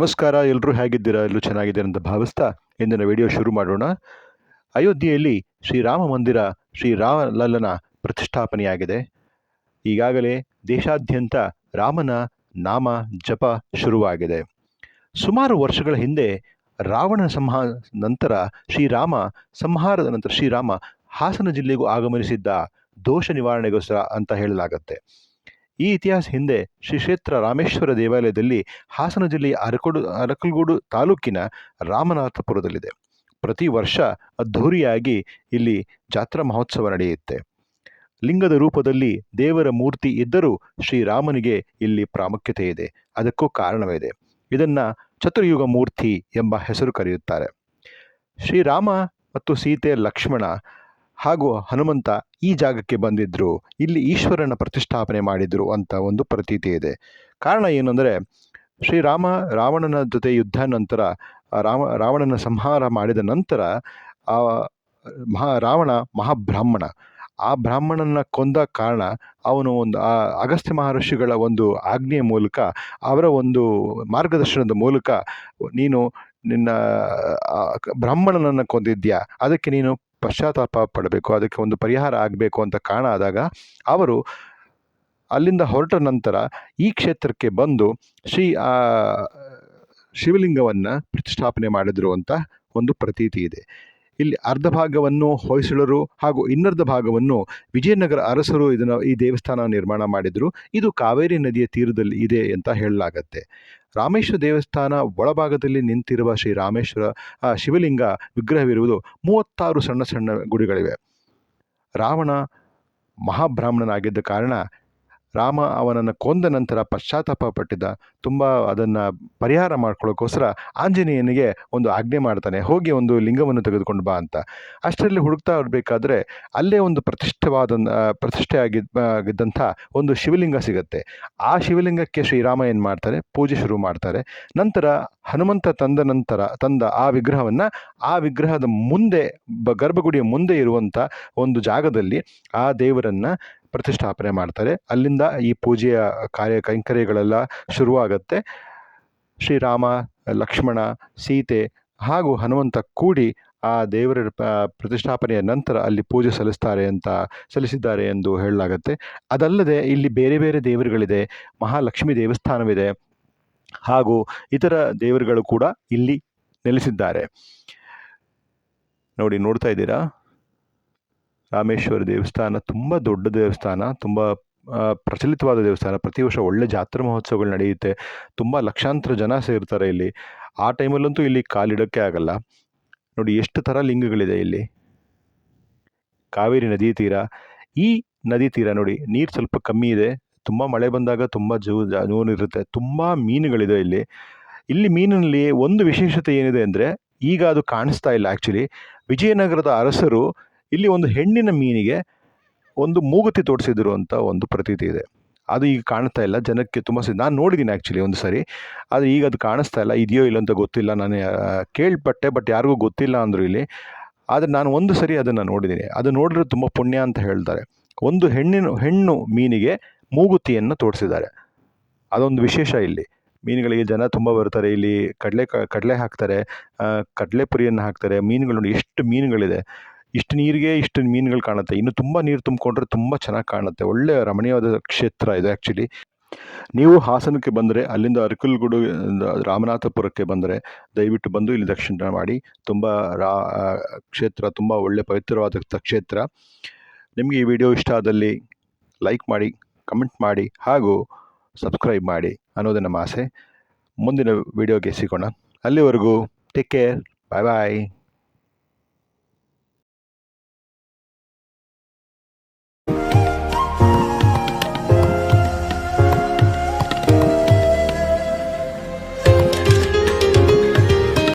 ನಮಸ್ಕಾರ ಎಲ್ಲರೂ ಹೇಗಿದ್ದೀರಾ? ಎಲ್ಲರೂ ಚೆನ್ನಾಗಿದ್ದೀರಾ ಅಂತ ಭಾವಿಸ್ತಾ ಇಂದಿನ ವಿಡಿಯೋ ಶುರು ಮಾಡೋಣ. ಅಯೋಧ್ಯೆಯಲ್ಲಿ ಶ್ರೀರಾಮ ಮಂದಿರ ಶ್ರೀರಾಮಲಲ್ಲನ ಪ್ರತಿಷ್ಠಾಪನೆಯಾಗಿದೆ. ಈಗಾಗಲೇ ದೇಶಾದ್ಯಂತ ರಾಮನ ನಾಮ ಜಪ ಶುರುವಾಗಿದೆ. ಸುಮಾರು ವರ್ಷಗಳ ಹಿಂದೆ ರಾವಣ ಸಂಹಾ ನಂತರ ಶ್ರೀರಾಮ ಸಂಹಾರದ ನಂತರ ಶ್ರೀರಾಮ ಹಾಸನ ಜಿಲ್ಲೆಗೂ ಆಗಮನಿಸಿದ್ದ ದೋಷ ನಿವಾರಣೆಗೋಸ್ಕರ ಅಂತ ಹೇಳಲಾಗತ್ತೆ. ಈ ಇತಿಹಾಸ ಹಿಂದೆ ಶ್ರೀ ಕ್ಷೇತ್ರ ರಾಮೇಶ್ವರ ದೇವಾಲಯದಲ್ಲಿ ಹಾಸನ ಜಿಲ್ಲೆಯ ಅರಕಲ್ಗೋಡು ಅರಕಲಗೂಡು ತಾಲೂಕಿನ ರಾಮನಾಥಪುರದಲ್ಲಿದೆ. ಪ್ರತಿ ವರ್ಷ ಅದ್ಧೂರಿಯಾಗಿ ಇಲ್ಲಿ ಜಾತ್ರಾ ಮಹೋತ್ಸವ ನಡೆಯುತ್ತೆ. ಲಿಂಗದ ರೂಪದಲ್ಲಿ ದೇವರ ಮೂರ್ತಿ ಇದ್ದರೂ ಶ್ರೀರಾಮನಿಗೆ ಇಲ್ಲಿ ಪ್ರಾಮುಖ್ಯತೆ ಇದೆ. ಅದಕ್ಕೂ ಕಾರಣವಿದೆ. ಇದನ್ನು ಚತುರ್ಯುಗ ಮೂರ್ತಿ ಎಂಬ ಹೆಸರು ಕರೆಯುತ್ತಾರೆ. ಶ್ರೀರಾಮ ಮತ್ತು ಸೀತೆ ಲಕ್ಷ್ಮಣ ಹಾಗೂ ಹನುಮಂತ ಈ ಜಾಗಕ್ಕೆ ಬಂದಿದ್ದರು ಇಲ್ಲಿ ಈಶ್ವರನ ಪ್ರತಿಷ್ಠಾಪನೆ ಮಾಡಿದ್ರು ಅಂತ ಒಂದು ಪ್ರತೀತಿ ಇದೆ. ಕಾರಣ ಏನಂದರೆ ಶ್ರೀರಾಮ ರಾವಣನ ಜೊತೆ ಯುದ್ಧ ನಂತರ, ರಾಮ ರಾವಣನ ಸಂಹಾರ ಮಾಡಿದ ನಂತರ, ಆ ಮಹಾ ರಾವಣ ಮಹಾಬ್ರಾಹ್ಮಣ. ಆ ಬ್ರಾಹ್ಮಣನ ಕೊಂದ ಕಾರಣ ಅವನು ಒಂದು, ಆ ಅಗಸ್ತ್ಯ ಮಹರ್ಷಿಗಳ ಒಂದು ಆಜ್ಞೆಯ ಮೂಲಕ, ಅವರ ಒಂದು ಮಾರ್ಗದರ್ಶನದ ಮೂಲಕ, ನೀನು ನಿನ್ನ ಬ್ರಾಹ್ಮಣನನ್ನು ಕೊಂದಿದ್ಯಾ? ಅದಕ್ಕೆ ನೀನು ಪಶ್ಚಾತ್ತಾಪ ಪಡಬೇಕು, ಅದಕ್ಕೆ ಒಂದು ಪರಿಹಾರ ಆಗಬೇಕು ಅಂತ ಕಾರಣ ಆದಾಗ ಅವರು ಅಲ್ಲಿಂದ ಹೊರಟ ನಂತರ ಈ ಕ್ಷೇತ್ರಕ್ಕೆ ಬಂದು ಶ್ರೀ ಶಿವಲಿಂಗವನ್ನು ಪ್ರತಿಷ್ಠಾಪನೆ ಮಾಡಿದ್ರು ಅಂತ ಒಂದು ಪ್ರತೀತಿ ಇದೆ. ಇಲ್ಲಿ ಅರ್ಧ ಭಾಗವನ್ನು ಹೊಯ್ಸಳರು ಹಾಗೂ ಇನ್ನರ್ಧ ಭಾಗವನ್ನು ವಿಜಯನಗರ ಅರಸರು ಇದನ್ನು ಈ ದೇವಸ್ಥಾನ ನಿರ್ಮಾಣ ಮಾಡಿದರು. ಇದು ಕಾವೇರಿ ನದಿಯ ತೀರದಲ್ಲಿ ಇದೆ ಅಂತ ಹೇಳಲಾಗತ್ತೆ. ರಾಮೇಶ್ವರ ದೇವಸ್ಥಾನ ಒಳಭಾಗದಲ್ಲಿ ನಿಂತಿರುವ ಶ್ರೀ ರಾಮೇಶ್ವರ ಶಿವಲಿಂಗ ವಿಗ್ರಹವಿರುವುದು ಮೂವತ್ತಾರು ಸಣ್ಣ ಸಣ್ಣ ಗುಡಿಗಳಿವೆ. ರಾವಣ ಮಹಾಬ್ರಾಹ್ಮಣನಾಗಿದ್ದ ಕಾರಣ ರಾಮ ಅವನನ್ನು ಕೊಂದ ನಂತರ ಪಶ್ಚಾತ್ತಾಪ ಪಟ್ಟಿದ್ದ ತುಂಬ ಅದನ್ನು ಪರಿಹಾರ ಮಾಡ್ಕೊಳ್ಳೋಕ್ಕೋಸ್ಕರ ಆಂಜನೇಯನಿಗೆ ಒಂದು ಆಜ್ಞೆ ಮಾಡ್ತಾನೆ, ಹೋಗಿ ಒಂದು ಲಿಂಗವನ್ನು ತೆಗೆದುಕೊಂಡು ಬಾ ಅಂತ. ಅಷ್ಟರಲ್ಲಿ ಹುಡುಕ್ತಾ ಇರಬೇಕಾದ್ರೆ ಅಲ್ಲೇ ಒಂದು ಪ್ರತಿಷ್ಠವಾದ ಪ್ರತಿಷ್ಠೆ ಆಗಿದ್ದ ಆಗಿದ್ದಂಥ ಒಂದು ಶಿವಲಿಂಗ ಸಿಗುತ್ತೆ. ಆ ಶಿವಲಿಂಗಕ್ಕೆ ಶ್ರೀರಾಮ ಏನು ಮಾಡ್ತಾರೆ? ಪೂಜೆ ಶುರು ಮಾಡ್ತಾರೆ. ನಂತರ ಹನುಮಂತ ತಂದ ನಂತರ, ತಂದ ಆ ವಿಗ್ರಹವನ್ನು, ಆ ವಿಗ್ರಹದ ಮುಂದೆ, ಬ, ಗರ್ಭಗುಡಿಯ ಮುಂದೆ ಇರುವಂಥ ಒಂದು ಜಾಗದಲ್ಲಿ ಆ ದೇವರನ್ನು ಪ್ರತಿಷ್ಠಾಪನೆ ಮಾಡ್ತಾರೆ. ಅಲ್ಲಿಂದ ಈ ಪೂಜೆಯ ಕಾರ್ಯ, ಕೈಂಕರ್ಯಗಳೆಲ್ಲ ಶುರುವಾಗತ್ತೆ ಶ್ರೀರಾಮ ಲಕ್ಷ್ಮಣ, ಸೀತೆ ಹಾಗೂ ಹನುಮಂತ ಕೂಡಿ ಆ ದೇವರ ಪ್ರತಿಷ್ಠಾಪನೆಯ ನಂತರ ಅಲ್ಲಿ ಪೂಜೆ ಸಲ್ಲಿಸ್ತಾರೆ ಅಂತ ಸಲ್ಲಿಸಿದ್ದಾರೆ ಎಂದು ಹೇಳಲಾಗುತ್ತೆ. ಅದಲ್ಲದೆ ಇಲ್ಲಿ ಬೇರೆ ಬೇರೆ ದೇವರುಗಳಿದೆ. ಮಹಾಲಕ್ಷ್ಮಿ ದೇವಸ್ಥಾನವಿದೆ. ಹಾಗೂ ಇತರ ದೇವರುಗಳು ಕೂಡ ಇಲ್ಲಿ ನೆಲೆಸಿದ್ದಾರೆ. ನೋಡಿ, ನೋಡ್ತಾ ಇದ್ದೀರಾ? ರಾಮೇಶ್ವರ ದೇವಸ್ಥಾನ, ತುಂಬ ದೊಡ್ಡ ದೇವಸ್ಥಾನ, ತುಂಬ ಪ್ರಚಲಿತವಾದ ದೇವಸ್ಥಾನ. ಪ್ರತಿ ವರ್ಷ ಒಳ್ಳೆ ಜಾತ್ರಾ ಮಹೋತ್ಸವಗಳು ನಡೆಯುತ್ತೆ. ತುಂಬ ಲಕ್ಷಾಂತರ ಜನ ಸೇರ್ತಾರೆ ಇಲ್ಲಿ. ಆ ಟೈಮಲ್ಲಂತೂ ಇಲ್ಲಿ ಕಾಲಿಡೋಕ್ಕೆ ಆಗಲ್ಲ. ನೋಡಿ ಎಷ್ಟು ಥರ ಲಿಂಗಗಳಿದೆ ಇಲ್ಲಿ. ಕಾವೇರಿ ನದಿ ತೀರ. ಈ ನದಿ ತೀರ ನೋಡಿ, ನೀರು ಸ್ವಲ್ಪ ಕಮ್ಮಿ ಇದೆ. ತುಂಬ ಮಳೆ ಬಂದಾಗ ತುಂಬ ಜೂ ಇರುತ್ತೆ. ತುಂಬ ಮೀನುಗಳಿದೆ ಇಲ್ಲಿ. ಇಲ್ಲಿ ಮೀನಿನಲ್ಲಿ ಒಂದು ವಿಶೇಷತೆ ಏನಿದೆ ಅಂದರೆ, ಈಗ ಅದು ಕಾಣಿಸ್ತಾ ಇಲ್ಲ ಆ್ಯಕ್ಚುಲಿ ವಿಜಯನಗರದ ಅರಸರು ಇಲ್ಲಿ ಒಂದು ಹೆಣ್ಣಿನ ಮೀನಿಗೆ ಒಂದು ಮೂಗುತಿ ತೋರಿಸಿದ್ರು ಅಂತ ಒಂದು ಪ್ರತೀತಿ ಇದೆ. ಅದು ಈಗ ಕಾಣ್ತಾ ಇಲ್ಲ, ಜನಕ್ಕೆ ತುಂಬ ಸಿ, ನಾನು ನೋಡಿದ್ದೀನಿ ಆ್ಯಕ್ಚುಲಿ ಒಂದು ಸಾರಿ. ಆದರೆ ಈಗ ಅದು ಕಾಣಿಸ್ತಾ ಇಲ್ಲ, ಇದೆಯೋ ಇಲ್ಲ ಅಂತ ಗೊತ್ತಿಲ್ಲ. ನಾನು ಕೇಳ್ಪಟ್ಟೆ ಬಟ್ ಯಾರಿಗೂ ಗೊತ್ತಿಲ್ಲ ಅಂದರು ಇಲ್ಲಿ. ಆದರೆ ನಾನು ಒಂದು ಸರಿ ಅದನ್ನು ನೋಡಿದ್ದೀನಿ ಅದು ನೋಡಿದ್ರೆ ತುಂಬ ಪುಣ್ಯ ಅಂತ ಹೇಳ್ತಾರೆ. ಒಂದು ಹೆಣ್ಣಿನ, ಹೆಣ್ಣು ಮೀನಿಗೆ ಮೂಗುತಿಯನ್ನು ತೋರಿಸಿದ್ದಾರೆ. ಅದೊಂದು ವಿಶೇಷ ಇಲ್ಲಿ. ಮೀನುಗಳಿಗೆ ಜನ ತುಂಬ ಬರ್ತಾರೆ. ಇಲ್ಲಿ ಕಡಲೆ ಕಡಲೆ ಹಾಕ್ತಾರೆ. ಕಡಲೆ ಪುರಿಯನ್ನು ಹಾಕ್ತಾರೆ. ಮೀನುಗಳು ಎಷ್ಟು ಮೀನುಗಳಿದೆ. ಇಷ್ಟು ನೀರಿಗೆ ಇಷ್ಟು ಮೀನುಗಳು ಕಾಣುತ್ತೆ. ಇನ್ನು ತುಂಬ ನೀರು ತುಂಬಿಕೊಂಡ್ರೆ ತುಂಬ ಚೆನ್ನಾಗಿ ಕಾಣುತ್ತೆ. ಒಳ್ಳೆಯ ರಮಣೀಯವಾದ ಕ್ಷೇತ್ರ ಇದೆ ಆ್ಯಕ್ಚುಲಿ ನೀವು ಹಾಸನಕ್ಕೆ ಬಂದರೆ, ಅಲ್ಲಿಂದ ಅರಕಲಗೂಡು ರಾಮನಾಥಪುರಕ್ಕೆ ಬಂದರೆ, ದಯವಿಟ್ಟು ಬಂದು ಇಲ್ಲಿ ದರ್ಶನ ಮಾಡಿ. ತುಂಬ ರಾ ಕ್ಷೇತ್ರ ತುಂಬ ಒಳ್ಳೆ ಪವಿತ್ರವಾದ ಕ್ಷೇತ್ರ. ನಿಮಗೆ ಈ ವಿಡಿಯೋ ಇಷ್ಟ ಆದಲ್ಲಿ ಲೈಕ್ ಮಾಡಿ ಕಮೆಂಟ್ ಮಾಡಿ, ಹಾಗೂ ಸಬ್ಸ್ಕ್ರೈಬ್ ಮಾಡಿ ಅನ್ನೋದು ನಮ್ಮ ಆಸೆ. ಮುಂದಿನ ವಿಡಿಯೋಗೆ ಸಿಗೋಣ. ಅಲ್ಲಿವರೆಗೂ ಟೇಕ್ ಕೇರ್ ಬಾಯ್ ಬಾಯ್